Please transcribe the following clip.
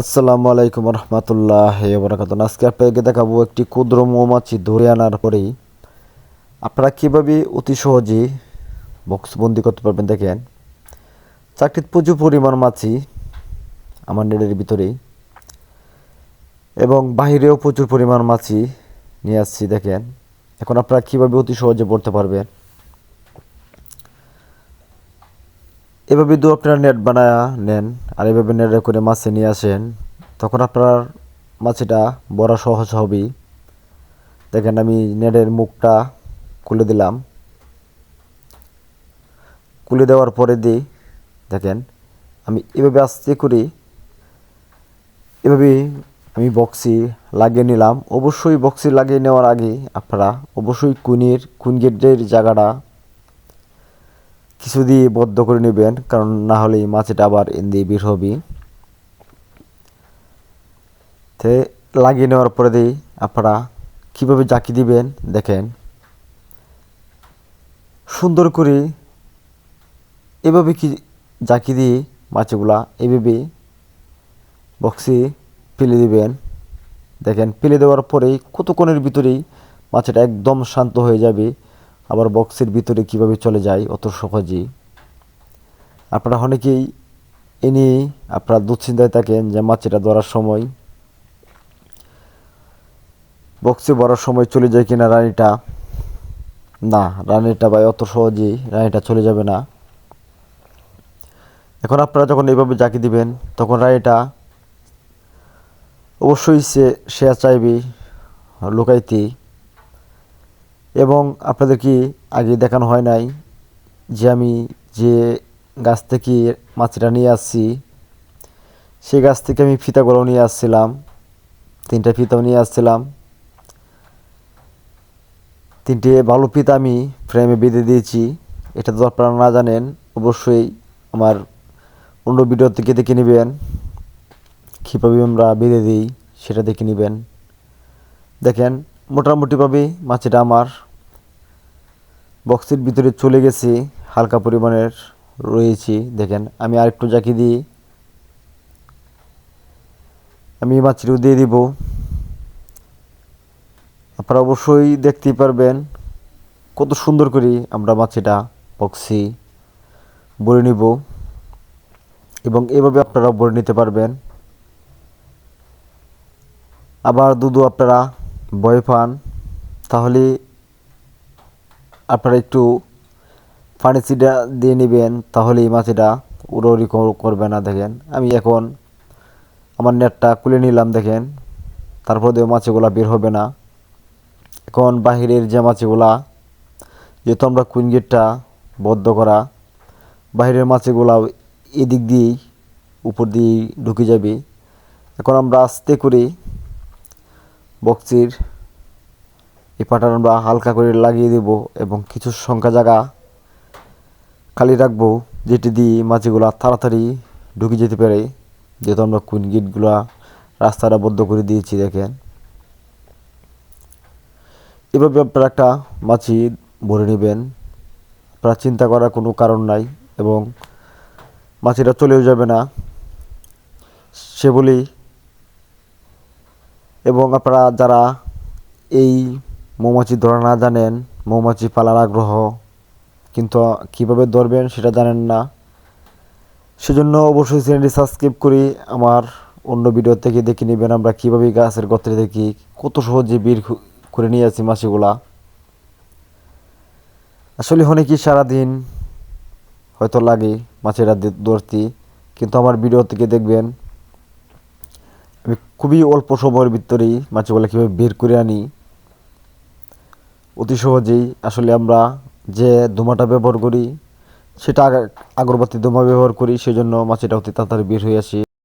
আসসালামু আলাইকুম রহমতুল্লাহ বরাকাত আজকে আপনাকে দেখাবো একটি ক্ষুদ্র মৌমাছি ধরে আনার পরেই আপনারা কীভাবে অতি সহজেই বক্সবন্দি করতে পারবেন দেখেন। চাকরির প্রচুর পরিমাণ মাছি আমার নেটের ভিতরেই এবং বাহিরেও প্রচুর পরিমাণ মাছি নিয়ে আসছি দেখেন। এখন আপনারা কীভাবে অতি সহজে পড়তে পারবেন? এভাবে দু আপনারা নেট বানায়া নেন আর এভাবে নেটে করে মাছে নিয়ে আসেন, তখন আপনার মাছটা বড়া সহজ হবেই দেখেন আমি নেটের মুখটা খুলে দিলাম। খুলে দেওয়ার পরে দিই দেখেন আমি এভাবে আস্তে করি, এভাবে আমি বক্সি লাগিয়ে নিলাম। অবশ্যই বক্সি লাগিয়ে নেওয়ার আগে আপনারা অবশ্যই কুনির, কুন গেটের জায়গাটা কিছু দিয়ে বদ্ধ করে নেবেন, কারণ না হলে মাছিটা আবার এন দিয়ে বের হবে। তে লাগিয়ে নেওয়ার পরে দিয়ে আপনারা কীভাবে জাকি দিবেন দেখেন। সুন্দর করে এভাবে কি জাকি দিয়ে মাছগুলা এভাবে বক্সে ফেলে দিবেন। দেখেন, ফেলে দেওয়ার পরেই কতক্ষণের ভিতরেই মাছটা একদম শান্ত হয়ে যাবে। আবার বক্সের ভিতরে কীভাবে চলে যায়, অত সহজেই। আপনারা অনেকেই এ নিয়ে আপনারা দুশ্চিন্তায় থাকেন যে মাছটা ধরার সময়, বক্সে ভরার সময় চলে যায় কিনা রানীটা। না, রানীটা ভাই অত সহজেই রানীটা চলে যাবে না। এখন আপনারা যখন এইভাবে জাকি দিবেন, তখন রানীটা অবশ্যই সে সে চাইবে লুকাইতে। এবং আপনাদের কি আগে দেখানো হয় নাই যে আমি যে গাছ থেকে মাছটা নিয়ে আসছি, সেই গাছ থেকে আমি ফিতাগুলো নিয়ে আসছিলাম, তিনটা ফিতাও নিয়ে আসছিলাম। তিনটে ভালো ফিতা আমি ফ্রেমে বেঁধে দিয়েছি। এটা তো আপনারা না জানেন, অবশ্যই আমার অন্য ভিডিও থেকে দেখে নেবেন। কীভাবে আমরা বেঁধে দিই, সেটা দেখে নেবেন। দেখেন মোটামুটিভাবে মাছটা আমার বক্সের ভিতরে চলে গেছে, হালকা পরিমাণের রয়েছে। দেখেন, আমি আরেকটু জাকি দিই আমি মাছটিও দিয়ে দিব। আপনারা অবশ্যই দেখতেই পারবেন কত সুন্দর করে আমরা মাছিটা বক্সি বলে নিব এবং এভাবে আপনারা বলে নিতে পারবেন। আবার দুধু আপনারা ভয় পান, তাহলে আপনারা একটু ফার্নিচিটা দিয়ে নেবেন তাহলে এই মাছিটা উড়ি করবে না, দেখেন। আমি এখন আমার নেটটা খুলে নিলাম, দেখেন। তারপর দিয়ে মাছিগুলা বের হবে না। এখন বাহিরের যে মাছিগুলা, যেহেতু আমরা কুইন গেটটা বদ্ধ করা, বাহিরের মাছিগুলা এদিক দিয়েই, উপর দিয়ে ঢুকে যাবে। এখন আমরা আস্তে করে বক্সির এই পাটার আমরা হালকা করে লাগিয়ে দেব এবং কিছু সংখ্যা জায়গা খালি রাখব, যেটি দিয়ে মাছিগুলা তাড়াতাড়ি ঢুকে যেতে পারে। যেহেতু আমরা কুইন গেটগুলা রাস্তাটা বদ্ধ করে দিয়েছি, দেখেন। এভাবে আপনারা একটা মাছি ভরে নেবেন। আপনারা চিন্তা করার কোনো কারণ নাই এবং মাছিটা চলেও যাবে না। সে বলেই এবং আপনারা যারা এই মৌমাছি ধরা না জানেন, মৌমাছি পালার আগ্রহ কিন্তু কীভাবে ধরবেন সেটা জানেন না। সেজন্য অবশ্যই চ্যানেলটি সাবস্ক্রাইব করি আমার অন্য ভিডিও থেকে দেখে নেবেন আমরা কীভাবে গাছের গত্রে দেখি, কত সহজে বের করে নিয়ে আসি মাছিগুলা। আসলে অনেকই সারাদিন হয়তো লাগে মাছেরা ধরতে, কিন্তু আমার ভিডিও থেকে দেখবেন আমি খুবই অল্প সময়ের ভিতরেই মাছগুলো কীভাবে বের করে আনি। অতি সহজেই আসলে আমরা যে ধোমাটা ব্যবহার করি, সেটা আগরবাতি ধোমা ব্যবহার করি, সেজন্য মাছিটা অতি তাড়াতাড়ি বের হয়ে আসি।